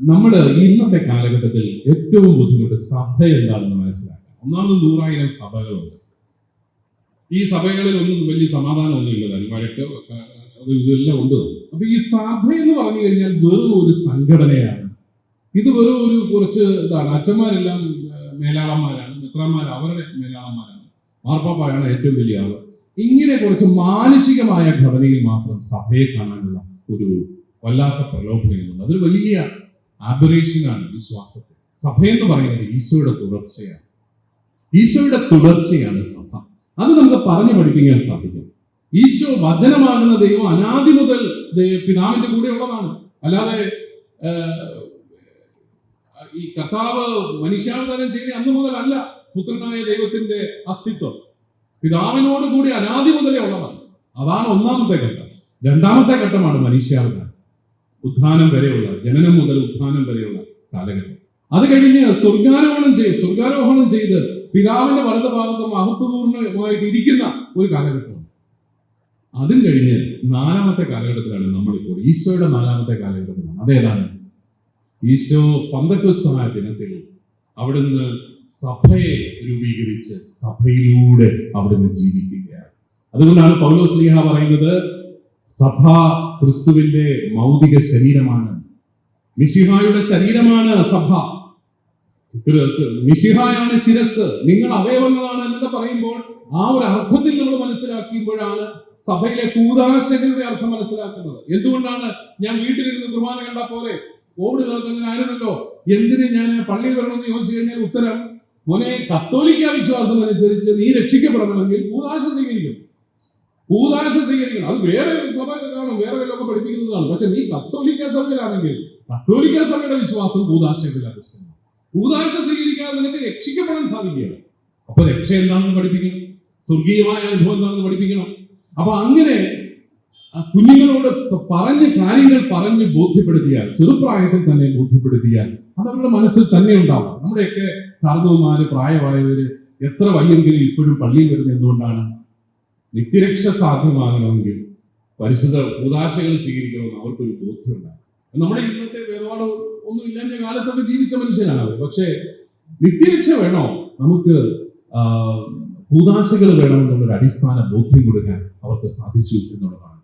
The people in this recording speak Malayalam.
നമ്മൾ ഇന്നത്തെ കാലഘട്ടത്തിൽ ഏറ്റവും ബുദ്ധിമുട്ട് സഭ എന്താണെന്ന് മനസ്സിലാക്കാം. ഒന്നാമത് നൂറായിരം സഭകളുണ്ട്. ഈ സഭകളിൽ ഒന്നും വലിയ സമാധാനമൊന്നും ഇല്ല. താനും വഴക്ക് അത് ഇതെല്ലാം ഉണ്ട്. അപ്പൊ ഈ സഭ എന്ന് പറഞ്ഞു കഴിഞ്ഞാൽ വെറും ഒരു സംഘടനയാണ്. ഇത് വെറും ഒരു കുറച്ച് ഇതാണ്. അച്ഛന്മാരെല്ലാം മേലാളന്മാരാണ്. മിത്രന്മാർ അവരുടെ മേലാളന്മാരാണ്. മാർപ്പാപ്പായാണ് ഏറ്റവും വലിയ ആൾ. ഇങ്ങനെ കുറച്ച് മാനുഷികമായ ഘടനയിൽ മാത്രം സഭയെ കാണാനുള്ള ഒരു വല്ലാത്ത പ്രലോഭനങ്ങളുണ്ട്. അതൊരു വലിയ ആബറേഷനാണ് സഭ എന്ന് പറയുന്നത് ഈശോയുടെ തുടർച്ചയാണ്. ഈശോയുടെ തുടർച്ചയാണ് സഭ. അത് നമുക്ക് പറഞ്ഞു പഠിപ്പിക്കാൻ സാധിക്കും. ഈശോ വചനമാകുന്ന ദൈവം അനാദി മുതൽ പിതാവിന്റെ കൂടെ ഉള്ളതാണ് അല്ലാതെ ഈ കർത്താവ് മനുഷ്യാവതാരം ചെയ്ത അന്ന് മുതലല്ല പുത്രനായ ദൈവത്തിന്റെ അസ്തിത്വം. പിതാവിനോട് കൂടി അനാദി മുതലേ ഉള്ളതാണ്. അതാണ് ഒന്നാമത്തെ ഘട്ടം. രണ്ടാമത്തെ ഘട്ടമാണ് മനുഷ്യാവതാരം ഉത്ഥാനം വരെയുള്ള ജനനം മുതൽ ഉത്ഥാനം വരെയുള്ള കാലഘട്ടം. അത് കഴിഞ്ഞ് സ്വർഗാരോഹണം ചെയ്ത് സ്വർഗാരോഹണം ചെയ്ത് പിതാവിന്റെ വലത് ഭാഗത്ത് മഹത്വപൂർണമായിട്ട് ഇരിക്കുന്ന ഒരു കാലഘട്ടമാണ്. അതും കഴിഞ്ഞ് നാലാമത്തെ കാലഘട്ടത്തിലാണ് നമ്മളിപ്പോൾ ഈശോയുടെ നാലാമത്തെ കാലഘട്ടത്തിലാണ്. അതേതാണ്? ഈശോ പന്തക്കുസ്തമായ ദിനത്തിൽ അവിടുന്ന് സഭയെ രൂപീകരിച്ച് സഭയിലൂടെ അവിടുന്ന് ജീവിക്കുകയാണ്. അതുകൊണ്ടാണ് പൗലോസ് സ്നേഹ പറയുന്നത് സഭ ക്രിസ്തുവിന്റെ മൗതിക ശരീരമാണ്. മിശിഹായുടെ ശരീരമാണ് സഭ. മിശിഹായാണ് ശിരസ്. നിങ്ങൾ അവയവങ്ങളാണ് എന്നൊക്കെ പറയുമ്പോൾ ആ ഒരു അർത്ഥത്തിൽ നമ്മൾ മനസ്സിലാക്കുമ്പോഴാണ് സഭയിലെ കൂതാശകളുടെ അർത്ഥം മനസ്സിലാക്കുന്നത്. എന്തുകൊണ്ടാണ് ഞാൻ വീട്ടിലിരുന്ന് കുർബാന കണ്ട പോലെ കോവിഡ് കാലത്ത് അങ്ങനെ ആയിരുന്നല്ലോ. എന്തിന് ഞാൻ പള്ളിയിൽ വരണമെന്ന് ചോദിച്ചു കഴിഞ്ഞാൽ ഉത്തരം മോനെ കത്തോലിക്ക വിശ്വാസം അനുസരിച്ച് നീ രക്ഷിക്കപ്പെടണമെങ്കിൽ കൂതാശ സ്വീകരിക്കും. കൂതാശ സ്വീകരിക്കണം അത് വേറെ സഭയിലാണ് വേറെ വല്ലതൊക്കെ പഠിപ്പിക്കുന്നതാണ്. പക്ഷെ നീ കത്തോലിക്ക സഭയിലാണെങ്കിൽ കത്തോലിക്ക സഭയുടെ വിശ്വാസം ഭൂതാശയത്തിലാണ് കൂതാശ സ്വീകരിക്കാതെ നിനക്ക് രക്ഷിക്കപ്പെടാൻ സാധിക്കുകയാണ് അപ്പൊ രക്ഷ എന്താണെന്ന് പഠിപ്പിക്കണം? സ്വർഗീയമായ അനുഭവം എന്താണെന്ന് പഠിപ്പിക്കണം? അപ്പൊ അങ്ങനെ കുഞ്ഞുങ്ങളോട് പറഞ്ഞ കാര്യങ്ങൾ പറഞ്ഞ് ബോധ്യപ്പെടുത്തിയാൽ ചെറുപ്രായത്തിൽ തന്നെ ബോധ്യപ്പെടുത്തിയാൽ അത് അവരുടെ മനസ്സിൽ തന്നെ ഉണ്ടാവും. നമ്മുടെയൊക്കെ കാർന്നവന്മാര് പ്രായമായവര് എത്ര വയ്യെങ്കിലും ഇപ്പോഴും പള്ളിയിൽ വരുന്നത് എന്തുകൊണ്ടാണ്? നിത്യരക്ഷ സാധ്യമാകണമെങ്കിൽ പരിശുദ്ധ ഉദാശകൾ സ്വീകരിക്കണമെന്ന് അവർക്കൊരു ബോധ്യമുണ്ടാകും. നമ്മുടെ ഇന്നത്തെ വേർപാട് ഒന്നും ഇല്ലാത്ത കാലത്തൊക്കെ ജീവിച്ച മനുഷ്യനാണ്. അവർ പക്ഷേ നിത്യരക്ഷ വേണോ? നമുക്ക് ഭൂതാശകൾ വേണമെന്നുള്ളൊരു അടിസ്ഥാന ബോധ്യം കൊടുക്കാൻ അവർക്ക് സാധിച്ചു എന്നുള്ളതാണ്.